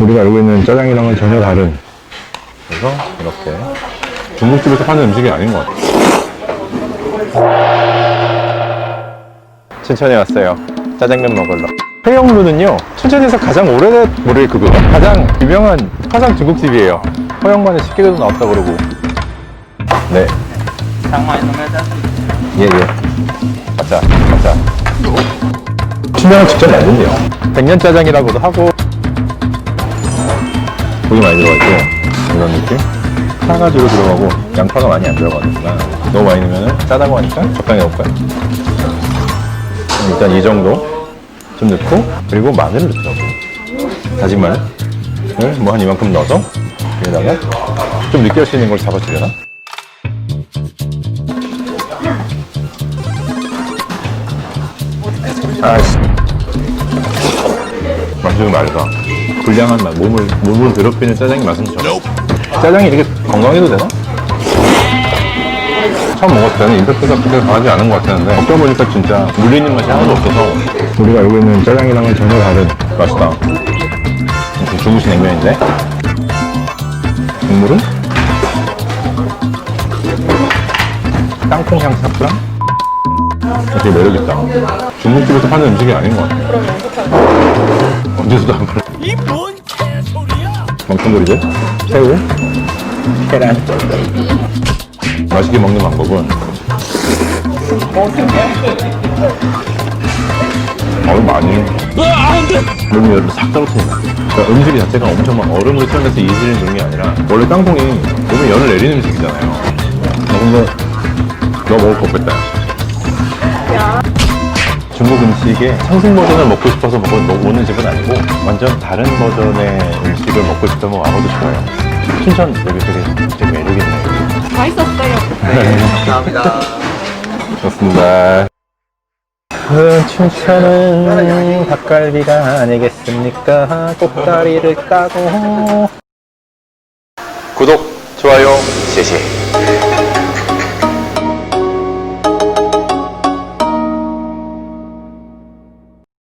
우리가 알고 있는 짜장이랑은 전혀 다른. 그래서 이렇게 중국집에서 파는 음식이 아닌 것 같아요. 춘천에 왔어요. 짜장면 먹으러. 회영루는요, 춘천에서 가장 오래된, 모르게 그거, 가장 유명한 화상 중국집이에요. 허영만의 식기도 나왔다 그러고. 네. 예, 예. 맞자, 맞자. 춘장을 직접 만든대요. 백년 짜장이라고도 하고, 고기 많이 들어가 있고, 이런 느낌? 파가지고 들어가고, 양파가 많이 안 들어가니까, 너무 많이 넣으면 짜다고 하니까 적당히 넣을까요? 일단 이 정도 좀 넣고, 그리고 마늘을 넣더라고요. 다진 마늘? 뭐한 이만큼 넣어서, 여기다가 좀 느끼할 수 있는 걸 잡아주려나? 아이씨. 좀 맑아. 불량한 맛, 몸을, 몸을 괴롭히는 짜장의 맛은 전혀. 짜장이 이렇게 건강해도 되나? 처음 먹었을 때는 임팩트가 그렇게 강하지 않은 것 같았는데, 먹다 보니까 진짜 물리는 맛이 하나도 없어서, 우리가 알고 있는 짜장이랑은 전혀 다른 맛이다. 이렇게 중국식 냉면인데, 국물은? 땅콩 향 사프랑? 되게 매력있다. 중국집에서 파는 음식이 아닌 것 같아. 언제서도 안 팔아. 개소리야? 망통돌이죠? 새우, 계란. 맛있게 먹는 방법은 어우 많이 몸이 열을 싹 떨어뜨린다 그러니까 음식 자체가 엄청 막 얼음으로 태어나서 이지는 그런 게 아니라 원래 땅콩이 몸에 열을 내리는 음식이잖아요 나 근데 너 먹을 거 없겠다 중국 음식의 상승 버전을 먹고 싶어서 먹- 먹는 집은 아니고 완전 다른 버전의 음식을 먹고 싶다면 와봐도 좋아요. 춘천 여기 되게, 되게 매력 있네요. 맛있었어요. 좋습니다. 그 춘천은 닭갈비가 아니겠습니까? 꼭다리를 까고 구독, 좋아요,谢谢.